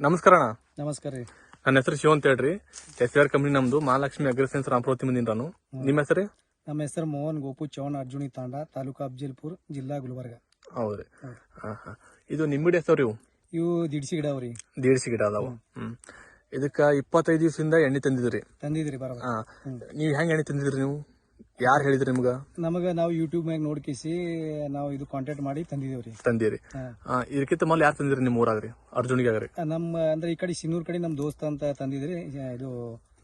ನಮಸ್ಕಾರ ಅಣ್ಣ. ನಮಸ್ಕಾರ ರೀ. ನನ್ನ ಹೆಸರು ಶಿವ ಅಂತ ಹೇಳ್ರಿ. ಎಸ್ ಆರ್ ಕಂಪ್ನಿ ನಮ್ದು. ಮಹಾಲಕ್ಷ್ಮಿ ಅಗ್ರಸೆನ್ಸ್ ರಾಮಪ್ರವತಿ ಮುಂದಿನ ನಾನು. ನಿಮ್ಮ ಹೆಸರು ನಮ್ಮ ಹೆಸರು ಮೋಹನ್ ಗೋಪು ಚೌನ್ ಅರ್ಜುನಿ ತಾಂಡ ತಾಲೂಕು ಅಫ್ಜಲ್ಪುರ್ ಜಿಲ್ಲಾ ಗುಲ್ಬರ್ಗ. ಹೌದ್ರಿ. ಹಾ ಹಾ. ಇದು ನಿಂಬಿಡಿ ಹೆಸರು ಇವು? ಇವು ದಿಡ್ಸಿ ಗಿಡ ಅವ್ರಿ. ದೇಡ್ಸಿ ಗಿಡ ಅದಾವ. ಹ್ಮ್. ಇದಕ್ಕ ಇಪ್ಪತ್ತೈದು ದಿವಸದಿಂದ ಎಣ್ಣೆ ತಂದಿದ್ರಿ. ತಂದಿದ್ರಿ ಬರೋ ಹಾ. ನೀವ್ ಹೆಂಗ್ ಎಣ್ಣೆ ತಂದಿದ್ರಿ ನೀವು? ಯಾರು ಹೇಳಿದ್ರಿ ನಿಮ್ಗ? ನಮಗ ನಾವು ಯೂಟ್ಯೂಬ್ ಮ್ಯಾಗ ನೋಡ್ಕಿಸಿ ನಾವು ಇದು ಕಾಂಟ್ಯಾಕ್ಟ್ ಮಾಡಿ ತಂದಿದೇವ್ರಿ ತಂದಿರಿ. ಹಾ. ಆ, ಇದಕ್ಕಿಂತ ಮೊದಲು ಯಾರು ತಂದಿರಿ ನಿಮ್ಮ ಊರಾಗ್ರಿ? ಅರ್ಜುನಿಗೆ ಆಗ್ರಿ. ನಮ್ಮ ಅಂದ್ರೆ ಈ ಕಡೆ ಸಿನ್ನೂರ್ ಕಡೆ ನಮ್ ದೋಸ್ತ ಅಂತ ತಂದಿದ್ರಿ ಇದು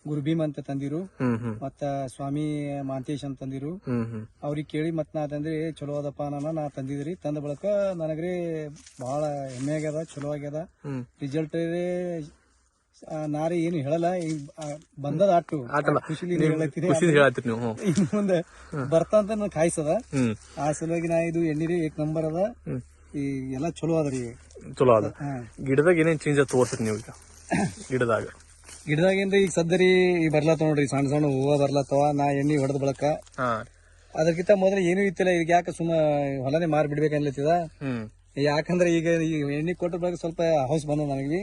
ಗುರುಭೀಮ್ ಅಂತ ತಂದಿರು. ಹ್ಮ್ ಹ್ಮ್. ಮತ್ತ ಸ್ವಾಮಿ ಮಾಂತೇಶ್ ಅಂತ ತಂದಿರು. ಹ್ಮ್ ಹ್ಮ್. ಅವ್ರಿಗೆ ಕೇಳಿ ಮತ್ ನಾ ತಂದ್ರಿ ಚಲೋ ಅದಪ್ಪ ನಾನು ನಾ ತಂದಿದ್ರಿ. ತಂದ ಬಳಕ ನನಗ್ರಿ ಬಹಳ ಹೆಮ್ಮೆ ಆಗ್ಯದ ಚಲೋ ಆಗ್ಯದ. ಹ್ಮ್. ರಿಸಲ್ಟ್ ನಾರಿ ಏನು ಹೇಳಲ್ಲ. ಈಗ, ಬಂದದ ಆಟು. ಖುಷಿಲಿ ನೀವು ಹೇಳತ್ತೀರಿ ಇನ್ ಮುಂದೆ ಬರ್ತಂತ ನನ್ ಕಾಯ್ಸದ ಆ ಸಲುವಾಗಿ ನಾ ಇದು ಎಣ್ಣಿರಿ ಏಕ್ ನಂಬರ್ ಅದ. ಈ ಎಲ್ಲಾ ಚಲೋ ಅದ್ರಿ ಚಲೋ ಅದ. ಗಿಡದಾಗ ಏನೇನ್ ಚೇಂಜ್ ತೋರ್ಸ್ರಿ ನೀವು ಈಗ? ಗಿಡದಾಗ. ಗಿಡದಾಗಿಂದ ಈಗ ಸದ್ದರಿ ಈ ಬರ್ಲತ್ತ ನೋಡ್ರಿ ಸಣ್ಣ ಸಣ್ಣ ಹೂವ ಬರ್ಲತ್ತವ. ನಾ ಎಣ್ಣಿ ಹೊಡೆದ ಬಳಕ. ಅದಕ್ಕಿಂತ ಮೊದಲು ಏನೂ ಇತ್ತಿಲ್ಲ ಈಗ ಯಾಕೆ ಸುಮ್ಮ ಹೊಲನೇ ಮಾರಿ ಬಿಡ್ಬೇಕನ್ಲತ್ತಿದ ಯಾಕಂದ್ರೆ ಈಗ ಈಗ ಎಣ್ಣೆ ಕೊಟ್ಟ ಬಳಕ ಸ್ವಲ್ಪ ಹೌಸ್ ಬಂದ ನನಗೆ.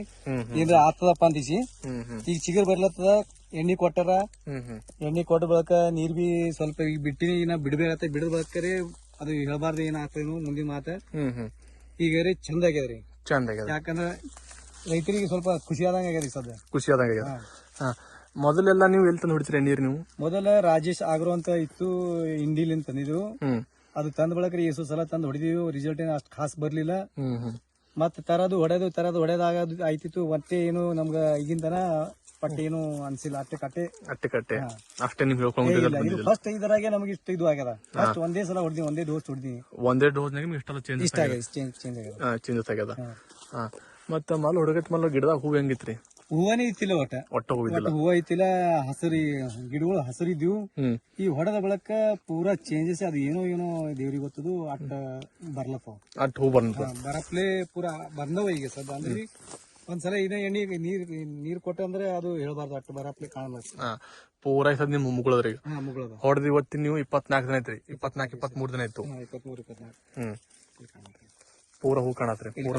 ಏನ್ರ ಆತದಪ್ಪ ಅಂತಿಸಿ. ಈಗ ಚಿಗರ್ ಬರ್ಲತ್ತದ ಎಣ್ಣೆ ಕೊಟ್ಟಾರ. ಎಣ್ಣೆ ಕೊಟ್ಟ ಬಳಕ ನೀರ್ ಬಿ ಸ್ವಲ್ಪ ಈಗ ಬಿಟ್ಟಿನಿ ಏನ ಬಿಡ್ಬೇಕ ಬಿಡದ ಬಳಕರಿ ಅದು ಹೇಳ್ಬಾರ್ದು ಏನಾಗ್ತದೇನು ಮುಂದಿನ ಮಾತ. ಈಗ ರೀ ಚಂದ ಆಗ್ಯದ್ರಿ. ಚಂದ ಆಗ್ಯದ. ಯಾಕಂದ್ರ ರೈತರಿಗೆ ಸ್ವಲ್ಪ ಖುಷಿ ಆದಂಗ ಆಗ್ಯದ್ರಿ ಸದ್ಯ. ಖುಷಿ ಆದಂಗ ಆಗ್ಯದ. ಹಾ. ಮೊದಲೆಲ್ಲ ನೀವು ಎಲ್ಲಿ ತಂದು ಹೊಡಿತೀರಿ ನೀರು ನೀವು? ಮೊದಲ ರಾಜೇಶ್ ಆಗ್ರೋ ಅಂತ ಇತ್ತು ಇಂಡಿಲಿಂದ ತಂದಿದ್ರು. ಅದು ತಂದ ಬಳಕ ಎಷ್ಟು ಸಲ ತಂದು ಹೊಡಿದೀವಿ ರಿಸಲ್ಟ್ ಏನು ಅಷ್ಟು ಖಾಸ್ ಬರಲಿಲ್ಲ. ಮತ್ತೆ ತರದು ಹೊಡೆದು ತರದು ಹೊಡೆದಾಗ ಆಯ್ತಿತ್ತು ಮತ್ತೆ ಏನು ನಮ್ಗ ಈಗಿನ ಪಟ್ಟೆ ಏನು ಅನ್ಸಿಲ್ಲ ಅಟ್ಟೆ ಕಟ್ಟೆ. ಅಟ್ಟೆ ಕಟ್ಟೆ. ಅಷ್ಟೇ ನಿಮ್ಗೆ ಹೇಳ್ಕೊಂಡು ಫಸ್ಟ್ ಇದರಾಗೆ ನಮಗೆ ಇಷ್ಟ ಇದು ಆಗ್ಯದ. ಫಸ್ಟ್ ಒಂದೇ ಸಲ ಹೊಡ್ದಿ ಒಂದೇ ಡೋಸ್ ಹೊಡ್ದಿ ಒಂದೇ ನಿಮ್ಗೆ ಇಷ್ಟೆಲ್ಲ ಚೇಂಜ್ ಇಷ್ಟ ಆಗ್ಯದ ಚೇಂಜ್ ಚೇಂಜ್ ಆಗ್ಯದ. ಚೇಂಜಸ್ ಆಗ್ಯದ. ಮತ್ತೆ ಮಲ್ ಹುಡುಗತ್ ಮಲ್ಲ ಗಿಡದಾಗ ಹೂ ಹೆಂಗಿತ್ರಿ? ಹೂವನೇ ಇತ್ತಿಲ್ಲ ಒಟ್ಟ. ಒಟ್ಟ ಹೂವ ಐತಿಲ್ಲ ಹಸರಿ ಗಿಡಗಳು ಹಸರಿದ್ವು ಹ್ಮ್. ಈ ಹೊಡೆದ ಬಳಕ ಪೂರಾ ಚೇಂಜಸ್ ಅದು ಏನೋ ಏನೋ ದೇವ್ರಿಗೆ ಗೊತ್ತದು ಅಟ್ಟ ಬರ್ಲಪ್ಪ ಅಟ್ ಹೂ ಬಂದ ಬರಪ್ಲೆ ಪೂರಾ ಬಂದವ ಈಗ ಸದ್ ಅಂದ್ರೆ ಒಂದ್ಸಲ ಇದೇ ಎಣ್ಣೆ ನೀರ್ ನೀರ್ ಕೊಟ್ಟೆ ಅಂದ್ರೆ ಅದು ಹೇಳ್ಬಾರ್ದು ಅಟ್ಟ ಬರಪ್ಲೆ ಕಾಣಲ್ಲ ಪೂರ ಪೂರಾ ಸದ್ ನಿಮ್ ಮುಗುಳದ್ರಿ ಈಗ. ಹಾ ಮುಗಳದ. ಹೊಡೆದ್ ಇವತ್ತಿನ ನೀವು ಇಪ್ಪತ್ನಾಲ್ಕು ದಿನ ಐತ್ರಿ. ಇಪ್ಪತ್ನಾಲ್ಕು ಇಪ್ಪತ್ತ್ ಮೂರ್ ದಿನ ಇತ್ತು ಇಪ್ಪತ್ಮೂರು ಇಪ್ಪತ್ನಾಲ್ಕು ಹ್ಮ್. ಪೂರ ಹೂ ಕಾಣತ್ರಿ ಪೂರ.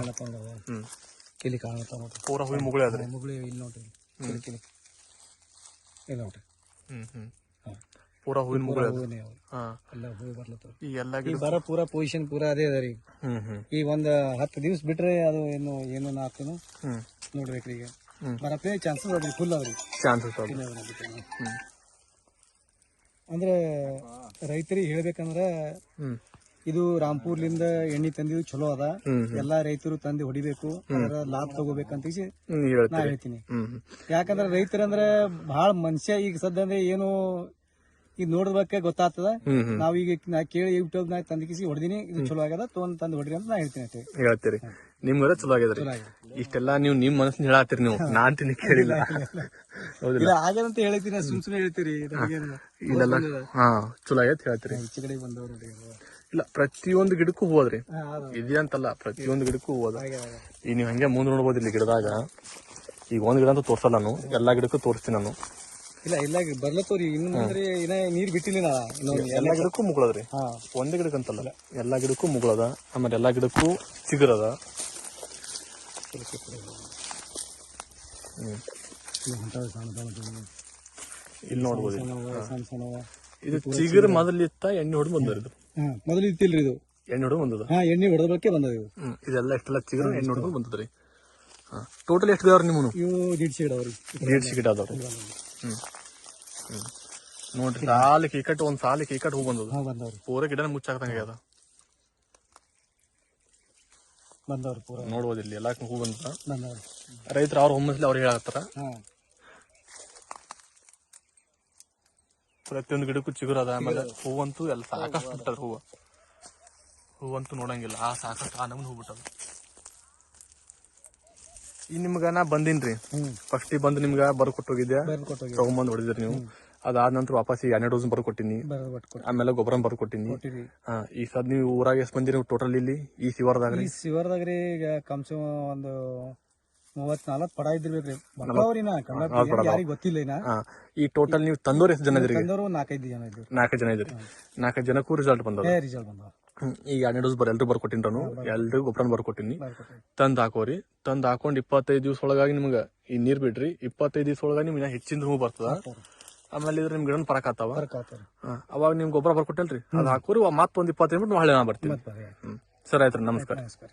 ಹ್ಮ್. ಇಲ್ಲಿ ಕಾಣುತ್ತೆ ನೋಡ್ರಿ ಪೂರಾ ಹೂವಿನ ಮುಗುಳಿ ಅದ್ರಿ ಮುಗುಳಿ ಇಲ್ಲಿ ನೋಡ್ರಿ ಕಿಲಿ ಕಿಲಿ. ಇಲ್ಲ ನೋಡ್ರಿ ಹ್ಮ್ ಹ್ಮ್. ಪೂರ ಹೂವಿನ ಮುಗುಳಿ ಅದ ಹಾ. ಎಲ್ಲ ಹೂವು ಬರ್ಲತ್ತವ ಈ ಎಲ್ಲ ಈ ಬರ ಪೂರಾ ಪೊಸಿಷನ್ ಪೂರ ಅದೇ ಅದ ರೀ. ಹ್ಮ್ ಹ್ಮ್. ಈಗ ಒಂದ್ ಹತ್ತು ದಿವ್ಸ ಬಿಟ್ರೆ ಅದು ಏನು ಏನು ಆಗ್ತದ ನೋಡ್ಬೇಕು ನೋಡ್ಬೇಕ್ರಿ ಈಗ ಬರಪ್ಪೇ ಚಾನ್ಸಸ್ ಅದ್ರಿ ಫುಲ್ ಅವ್ರಿ ಚಾನ್ಸಸ್. ಅಂದ್ರೆ ರೈತರಿಗೆ ಹೇಳ್ಬೇಕಂದ್ರ ಹ್ಮ್. ಇದು ರಾಂಪುರ್ಲಿಂದ ಎಣ್ಣಿ ತಂದಿದ್ದು ಚಲೋ ಅದ. ಎಲ್ಲಾ ರೈತರು ತಂದು ಹೊಡಿಬೇಕು. ಅದರ ಲಾಭ ತಗೋಬೇಕಂತ ನಾ ಹೇಳ್ತೀನಿ. ಯಾಕಂದ್ರ ರೈತರಂದ್ರ ಬಹಳ ಮನುಷ್ಯ ಈಗ ಸದ್ಯ ಅಂದ್ರೆ ಏನು ಈಗ ನೋಡ್ಬೇಕ ಗೊತ್ತಾಗ್ತದ. ನಾವ್ ಈಗ ನಾವೀಗ ನಾ ಕೇಳಿ ಯೂಟ್ಯೂಬ್ ನಾಗ ತಂದಿಕಿಸಿ ಹೊಡೆದಿನಿ. ಇದು ಚಲೋ ಆಗದ ತೊಗೊಂಡ್ ತಂದು ಹೊಡ್ರಿ ಅಂತ ನಾ ಹೇಳ್ತೀನಿ ಅಷ್ಟೇ ಹೇಳ್ತೀರಿ. ನಿಮ್ಗರ ಚಲೋ ಆಗ್ಯದ್ರಿ. ಇಷ್ಟೆಲ್ಲ ನೀವು ನಿಮ್ ಮನಸ್ಸಿನ ಹೇಳತ್ತೀರಿ ನೀವು. ನಾ ಅಂತೀನಿ ಕೇಳಿಲ್ಲ. ಇಲ್ಲ ಹೇಳ್ತೀನಿ ಸುಮ್ ಸುಮ್ನೆ ಹೇಳ್ತೀರಿ. ಇಲ್ಲೆಲ್ಲ. ಹಾ ಚಲೋ ಆಗೈತ್ ಹೇಳ್ತೀರಿ. ಈಚೆ ಕಡೆ ಬಂದವರು ಇಲ್ಲ ಪ್ರತಿಯೊಂದು ಗಿಡಕ್ಕೂ ಹೋದ್ರಿ ಇದೆಯಂತಲ್ಲ ಇದೆ ಅಂತಲ್ಲ ಪ್ರತಿಯೊಂದು ಗಿಡಕ್ಕೂ ಹೋದ. ಈಗ ನೀವು ಹಂಗೆ ಮುಂದೆ ನೋಡ್ಬೋದು ಇಲ್ಲಿ ಗಿಡದಾಗ. ಈಗ ಒಂದ್ ಗಿಡ ಅಂತ ತೋರ್ಸಲ್ಲ ನಾನು. ಎಲ್ಲಾ ಗಿಡಕ್ಕೂ ತೋರಿಸ್ತೀನಿ ನಾನು. ಇಲ್ಲ ಇಲ್ಲ ಬರ್ಲತ್ತವ್ರಿ ಇನ್ನು ನೀರ್ ಬಿಟ್ಟಿಲ್ಲ ಎಲ್ಲ ಗಿಡಕ್ಕೂ ಮುಗುಳದ್ರಿ. ಒಂದೇ ಗಿಡಕ್ಕಂತಲ್ಲ ಎಲ್ಲಾ ಗಿಡಕ್ಕೂ ಮುಗುಳದ. ಆಮೇಲೆ ಎಲ್ಲಾ ಗಿಡಕ್ಕೂ ಚಿಗುರದ. ಇಲ್ಲಿ ನೋಡ್ಬೋದು. ಇದು ಚಿಗುರು ಮೊದಲಿತ್ತ ಎಣ್ಣೆ ಹೊಡೆದು ಹಾ ಮೊದಲು ಇತ್ತಿಲ್ರಿ ಇದು. ಎಣ್ಣೆ ಹೊಡೆದು ಬಂದದ ಹಾ ಎಣ್ಣೆ ಹೊಡೆದ ಬಳಕೆ ಬಂದದ ಇದು. ಹ್ಮ್ ಇದೆಲ್ಲ ಇಷ್ಟೆಲ್ಲ ಚಿಗರು ಎಣ್ಣೆ ಹೊಡೆದು ಬಂದದ್ರಿ ಹಾ ಟೋಟಲ್ ಎಷ್ಟು ಇದಾವ್ರಿ ನಿಮ್ಮನು ಇವು ಗಿಡ ಅವ್ರಿ. ದೇಡ್ಸಿ ಗಿಡ ಅದಾವ್ರಿ ಹ್ಮ್ ಹ್ಮ್. ನೋಡ್ರಿ ಸಾಲಿ ಕೀಕಟ್ ಒಂದ್ ಸಾಲಿ ಈ ಕಟ್ಟು ಹೂ ಬಂದದ ಹಾ ಬಂದವ್ರಿ. ಪೂರ ಗಿಡನ ಮುಚ್ಚಾಕದಂಗ ಅದ ಬಂದವ್ರಿ ಪೂರ. ನೋಡ್ಬೋದು ಇಲ್ಲಿ ಎಲ್ಲಾ ಹೂ ಬಂದ ಬಂದವ್ರಿ. ರೈತರು ಅವ್ರ ಹೊಮ್ಮಸ್ಲಿ ಅವ್ರಿಗೆ ಹೇಳತ್ತಾರ ಹಾ. ಪ್ರತಿಯೊಂದು ಗಿಡಕ್ಕೂ ಚಿಗುರದ ಅದ ಆಮೇಲೆ ಹೂವಂತೂ ಎಲ್ಲ ಸಾಕಷ್ಟು ಬಿಟ್ಟದ ಹೂವು. ಹೂವಂತೂ ನೋಡಂಗಿಲ್ಲ ಆ ಸಾಕಷ್ಟು ಆ ನಮ್ಗೆ ಹೂ ಬಿಟ್ಟದ. ಈ ನಿಮ್ಗ ನಾ ಬಂದಿನ್ರಿ. ಫಸ್ಟ್ ಬಂದು ನಿಮ್ಗ ಬರ್ ಹೋಗಿದ್ದೆ ಬರ್ದು ಕೊಟ್ಟೋಗಿ ತಗೊಂಬಂದ್ ಹೊಡಿದ್ರಿ ನೀವು. ಅದಾದ ನಂತರ ವಾಪಸ್ ಈ ಹನ್ನೆರಡು ಡೋಸ್ ಬರ್ಕೊಟ್ಟಿನಿ ಆಮೇಲೆ ಗೊಬ್ಬರ ಬರ್ಕೊಟ್ಟಿನಿ ಕೊಟ್ಟಿನಿ. ಹಾ ಈ ಸದ್ ನೀವು ಊರಾಗ ಎಷ್ಟ್ ಬಂದಿರಿ ಟೋಟಲ್ ಇಲ್ಲಿ? ಈ ಶಿವರದಾಗ ಈ ಶಿವರ್ದಾಗ ರೀ ಈಗ ಕಮ್ಸ ಒಂದು ಮೂವತ್ ನಾಲ್ಕು ಪಡ ಇದ್ದಿರ್ಬೇಕ್ರಿ ಮಕ್ಕಳವ್ರಿನ ಕನ್ನಡ ಯಾರಿಗ ಗೊತ್ತಿಲ್ಲ ಇನ್ನ. ಈ ಟೋಟಲ್ ನೀವು ತಂದೋರ್ ಎಷ್ಟು ಜನ ಇದ್ರಿ ತಂದೋರು ನಾಲ್ಕೈದು ಜನ ಇದ್ವಿ ನಾಲ್ಕು ಜನ ಇದ್ರಿ ನಾಲ್ಕು ಜನಕ್ಕೂ ರಿಸಲ್ಟ್ ಬಂದದ? ಏ ರಿಸಲ್ಟ್ ಬಂದವ. ಈಗ ಎರಡನೇ ಡೋಸ್ ಬರ್ ಎಲ್ರು ಬರ್ಕೊಟ್ಟಿನಿ ನಾನು. ಎಲ್ರಿಗೂ ಗೊಬ್ಬರ ಬರ್ಕೊಟ್ಟಿನಿ. ತಂದ್ ಹಾಕೋರಿ. ತಂದ್ ಹಾಕೊಂಡ್ ಇಪ್ಪತ್ತೈದು ದಿವಸ ಒಳಗಾಗಿ ನಿಮ್ಗೆ ಈ ನೀರ್ ಬಿಡ್ರಿ. ಇಪ್ಪತ್ತೈದು ದಿವಸ ಒಳಗಾಗಿ ನಿಮ್ಗೆ ಹೆಚ್ಚಿನ ಹೂ ಬರ್ತದ. ಆಮೇಲೆ ಇದ್ರ ನಿಮ್ ಗಿಡನ್ ಪರಕಾತಾವ ಫರ್ಕ್ ಆತಾವ್ರಿ. ಅವಾಗ ನಿಮ್ ಗೊಬ್ಬರ ಬರ್ಕೊಟ್ಟಲ್ರಿ? ಅದ್ ಹಾಕೋರಿ ಮತ್ತೊಂದ್ ಇಪ್ಪತ್ತೈದು ಬಿಟ್ಟು ಹಳೆ ನಾ ಬರ್ತೀನಿ ಸರಿ ಆಯ್ತ್ರಿ ನಮಸ್ಕಾರ. ನಮಸ್ಕಾರ.